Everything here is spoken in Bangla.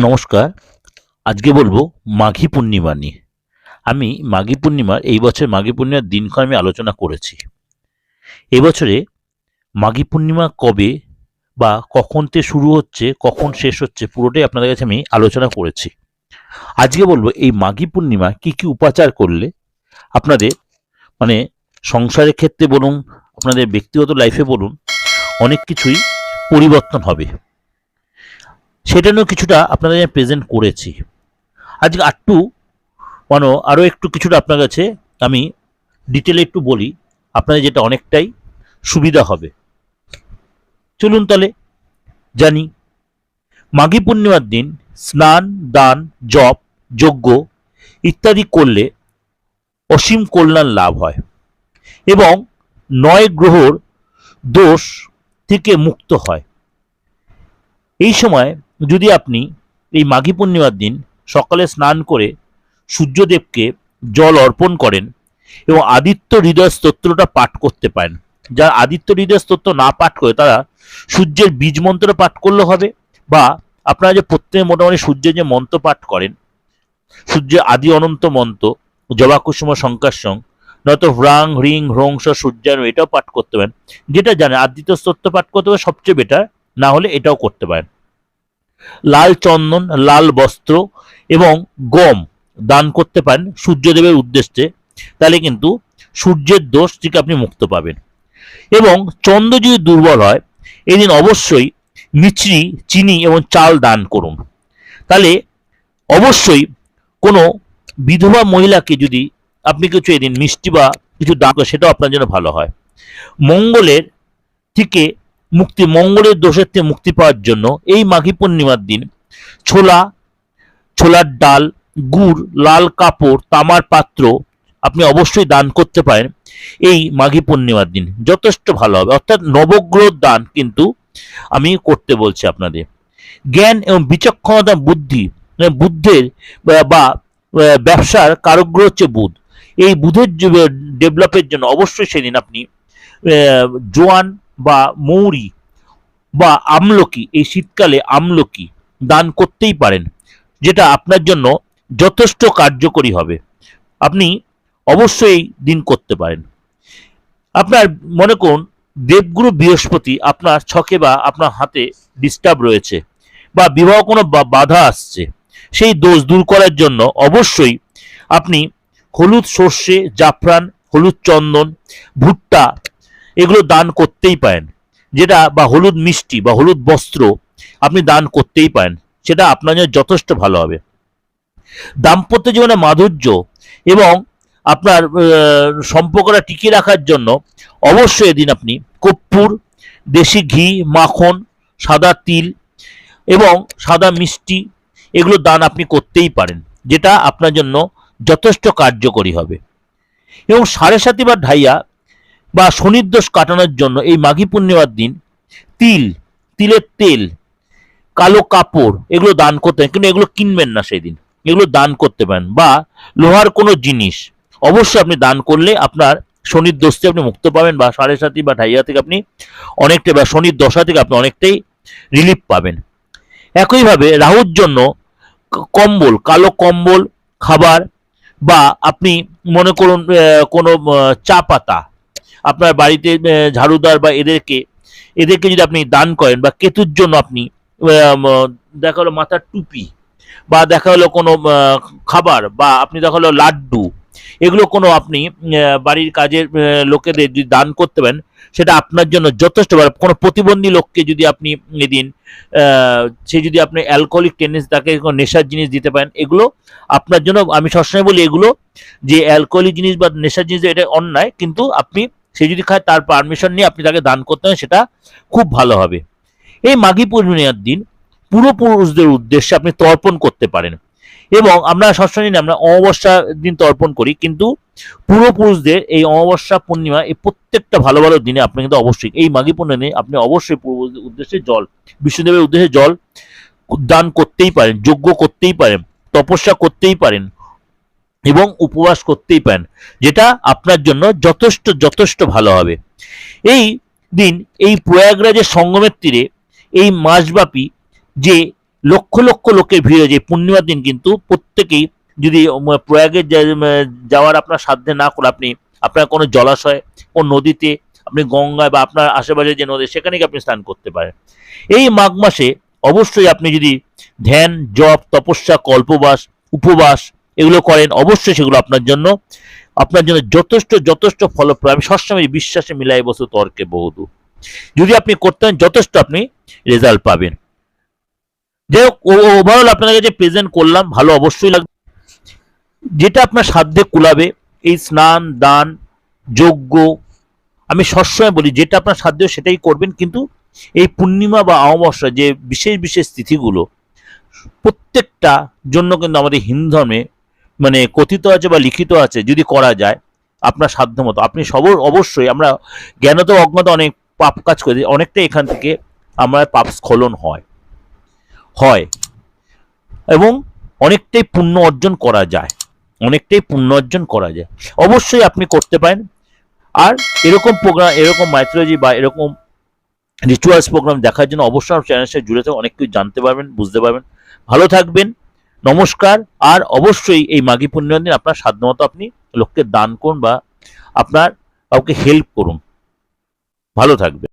নমস্কার। আজকে বলব মাঘী পূর্ণিমা নিয়ে। আমি মাঘী পূর্ণিমার এই বছর মাঘী পূর্ণিমার দিনক্ষণ আমি আলোচনা করেছি। এবছরে মাঘী পূর্ণিমা কবে বা কখন থেকে শুরু হচ্ছে, কখন শেষ হচ্ছে, পুরোটাই আপনাদের কাছে আমি আলোচনা করেছি। আজকে বলব এই মাঘী পূর্ণিমা কি কি উপাচার করলে আপনাদের মানে সংসারের ক্ষেত্রে বলুন, আপনাদের ব্যক্তিগত লাইফে বলুন, অনেক কিছুই পরিবর্তন হবে। সেটা নিয়েও কিছুটা আপনাদের আমি প্রেজেন্ট করেছি। আজকে আটটু মানে আরও একটু কিছুটা আপনার কাছে আমি ডিটেলে একটু বলি, আপনাদের যেটা অনেকটাই সুবিধা হবে। চলুন তাহলে জানি। মাঘী পূর্ণিমার দিন স্নান, দান, জপ, যজ্ঞ ইত্যাদি করলে অসীম কল্যাণ লাভ হয় এবং নয় গ্রহর দোষ থেকে মুক্ত হয়। এই সময় যদি আপনি এই মাঘী পূর্ণিমার দিন সকালে স্নান করে সূর্যদেবকে জল অর্পণ করেন এবং আদিত্য হৃদয় স্তোত্রটা পাঠ করতে পারেন। যারা আদিত্য হৃদয় স্তোত্র না পাঠ করে, তারা সূর্যের বীজ মন্ত্র পাঠ করলে হবে বা আপনারা যে প্রত্যেকে মোটামুটি সূর্যের যে মন্ত্র পাঠ করেন, সূর্যের আদি অনন্ত মন্ত্র জবাকুসুম সংকাশং নয়তো হ্রাং, হ্রিং হ্রংস সূর্যানু এটাও পাঠ করতে পারেন। যেটা জানেন, আদিত্য স্তোত্র পাঠ করতে পারে সবচেয়ে বেটার না হলে এটাও করতে পারেন। লাল চন্দন, লাল বস্ত্র এবং গম দান করতে পারেন সূর্যদেবের উদ্দেশ্যে, তাহলে কিন্তু সূর্যের দোষ থেকে আপনি মুক্ত পাবেন। এবং চন্দ্র যদি দুর্বল হয়, এদিন অবশ্যই মিছরি চিনি এবং চাল দান করুন। তাহলে অবশ্যই কোনো বিধবা মহিলাকে যদি আপনি কিছু এদিন মিষ্টি বা কিছু দান সেটাও আপনার জন্য ভালো হয়। মঙ্গলের থেকে মুক্তি, মঙ্গলের দোষের থেকে মুক্তি পাওয়ার জন্য এই মাঘী পূর্ণিমার দিন ছোলা, ছোলার ডাল, গুড়, লাল কাপড়, তামার পাত্র আপনি অবশ্যই দান করতে পারেন এই মাঘী পূর্ণিমার দিন। যথেষ্ট ভালো হবে। অর্থাৎ নবগ্রহ দান কিন্তু আমি করতে বলছি আপনাদের। জ্ঞান এবং বিচক্ষণতা বুদ্ধি বুদ্ধের বা ব্যবসার কারগ্রহ হচ্ছে বুধ। এই বুধের ডেভেলপের জন্য অবশ্যই সেদিন আপনি জোয়ান বা মৌরি বা আমলকি, এই শীতকালে আমলকি দান করতেই পারেন, যেটা আপনার জন্য যথেষ্ট কার্যকরী হবে। আপনি অবশ্যই দিন করতে পারেন। আপনার, মনে করুন, দেবগুরু বৃহস্পতি আপনার ছকে বা আপনার হাতে ডিস্টার্ব রয়েছে বা বিবাহ কোনো বাধা আসছে, সেই দোষ দূর করার জন্য অবশ্যই আপনি হলুদ সর্ষে, জাফরান, হলুদ চন্দন, ভুট্টা এগুলো দান করতেই পারেন। যেটা বা হলুদ মিষ্টি বা হলুদ বস্ত্র আপনি দান করতেই পারেন, সেটা আপনার জন্য যথেষ্ট ভালো হবে। দাম্পত্য জীবনে মাধুর্য এবং আপনার সম্পর্কটা টিকিয়ে রাখার জন্য অবশ্যই এদিন আপনি কর্পূর, দেশি ঘি, মাখন, সাদা তিল এবং সাদা মিষ্টি এগুলো দান আপনি করতেই পারেন, যেটা আপনার জন্য যথেষ্ট কার্যকরী হবে। এবং সাড়ে সাতি বা ঢাইয়া বা শনির্দোষ কাটানোর জন্য এই মাঘী পূর্ণিমার দিন তিল, তিলের তেল, কালো কাপড়, এগুলো দান করতে কিন্তু এগুলো কিনবেন না সেই দিন এগুলো দান করতে পারেন। বা লোহার কোনো জিনিস অবশ্যই আপনি দান করলে আপনার শনির দোষ থেকে আপনি মুক্ত পাবেন বা সাড়ে সাতি বা ঢাইয়া থেকে আপনি অনেকটাই বা শনির দশা থেকে আপনি অনেকটাই রিলিফ পাবেন। একইভাবে রাহুর জন্য কম্বল, কালো কম্বল, খাবার বা আপনি মনে করুন কোনো চা পাতা আপনার বাড়িতে ঝাড়ুদার বা এদেরকে এদেরকে যদি আপনি দান করেন বা কেতুর জন্য আপনি দেখা হলো মাথার টুপি বা দেখা হলো কোনো খাবার বা আপনি দেখা হলো লাড্ডু, এগুলো কোনো আপনি বাড়ির কাজের লোকেদের যদি দান করতে পারেন, সেটা আপনার জন্য যথেষ্ট কোনো প্রতিবন্ধী লোককে যদি আপনি এদিন সে যদি আপনি অ্যালকোহলিক টেন্ডেন্সি, তাকে কোনো নেশার জিনিস দিতে পারেন, এগুলো আপনার জন্য, আমি সবসময় বলি এগুলো যে অ্যালকোহলিক জিনিস বা নেশার জিনিস, এটা অন্যায়, কিন্তু আপনি সে যদি খায়, তার পারমিশন নিয়ে আপনি তাকে দান করতে হয় সেটা খুব ভালো হবে। এই মাঘী পূর্ণিমার দিন পূর্বপুরুষদের উদ্দেশ্যে আপনি তর্পণ করতে পারেন। এবং আমরা সবসময় আমরা অমাবস্যা দিন তর্পণ করি, কিন্তু পূর্বপুরুষদের এই অমাবস্যা পূর্ণিমা এই প্রত্যেকটা ভালো ভালো দিনে আপনি কিন্তু অবশ্যই এই মাঘী পূর্ণিমা দিনে আপনি অবশ্যই পূর্বপুরুষদের উদ্দেশ্যে জল, বিষ্ণুদেবের উদ্দেশ্যে জল দান করতেই পারেন, যজ্ঞ করতেই পারেন, তপস্যা করতেই পারেন এবং উপবাস করতেই পারেন, যেটা আপনার জন্য যথেষ্ট যথেষ্ট ভালো হবে। এই দিন, এই প্রয়াগরাজের সঙ্গমের তীরে, এই মাসব্যাপী যে লক্ষ লক্ষ লোকের ভিড় যে পূর্ণিমার দিন কিন্তু প্রত্যেকেই যদি প্রয়াগে যাওয়ার আপনার সাধ্যে না করে, আপনি, আপনার কোনো জলাশয় ও নদীতে, আপনি গঙ্গায় বা আপনার আশেপাশে যে নদী, সেখানে গিয়ে আপনি স্নান করতে পারেন। এই মাঘ মাসে অবশ্যই আপনি যদি ধ্যান, জপ, তপস্যা, কল্পবাস, উপবাস এগুলো করেন, অবশ্যই সেগুলো আপনার জন্য। আপনার জন্য যথেষ্ট যথেষ্ট ফলপ্রদ আমি সবসময় বিশ্বাসে মিলাই বস্তু তর্কে বহুদূর। যদি আপনি করতেন যথেষ্ট আপনি রেজাল্ট পাবেন। যাই হোক ওভারঅল আপনাদের কাছে প্রেজেন্ট করলাম, ভালো অবশ্যই লাগবে। যেটা আপনার সাধ্যে কুলাবে, এই স্নান, দান, যজ্ঞ, আমি সবসময় বলি, যেটা আপনার সাধ্য সেটাই করবেন, কিন্তু এই পূর্ণিমা বা অমাবস্যা যে বিশেষ বিশেষ তিথিগুলো, প্রত্যেকটা জন্য কিন্তু আমাদের হিন্দু ধর্মে মানে কথিত আছে বা লিখিত আছে, যদি করা যায়, আপনার সাধ্য মতো আপনি সব অবশ্যই, আমরা জ্ঞানত অজ্ঞাত অনেক পাপ কাজ করি অনেকটাই এখান থেকে আমার পাপ স্খলন হয়। হয়। এবং অনেকটাই পুণ্য অর্জন করা যায়। অনেকটাই পুণ্য অর্জন করা যায়। অবশ্যই আপনি করতে পারেন। আর এরকম প্রোগ্রাম এরকম মাইথোলজি বা এরকম রিচুয়ালস প্রোগ্রাম দেখার জন্য অবশ্যই চ্যানেলের সাথে জুড়ে থেকে অনেক কিছু জানতে পারবেন, বুঝতে পারবেন। ভালো থাকবেন। নমস্কার। আর অবশ্যই এই মাঘী পূর্ণিমার দিন আপনার সাধ্যমতো আপনি লোককে দান করুন বা আপনার কাউকে হেল্প করুন। ভালো থাকবেন।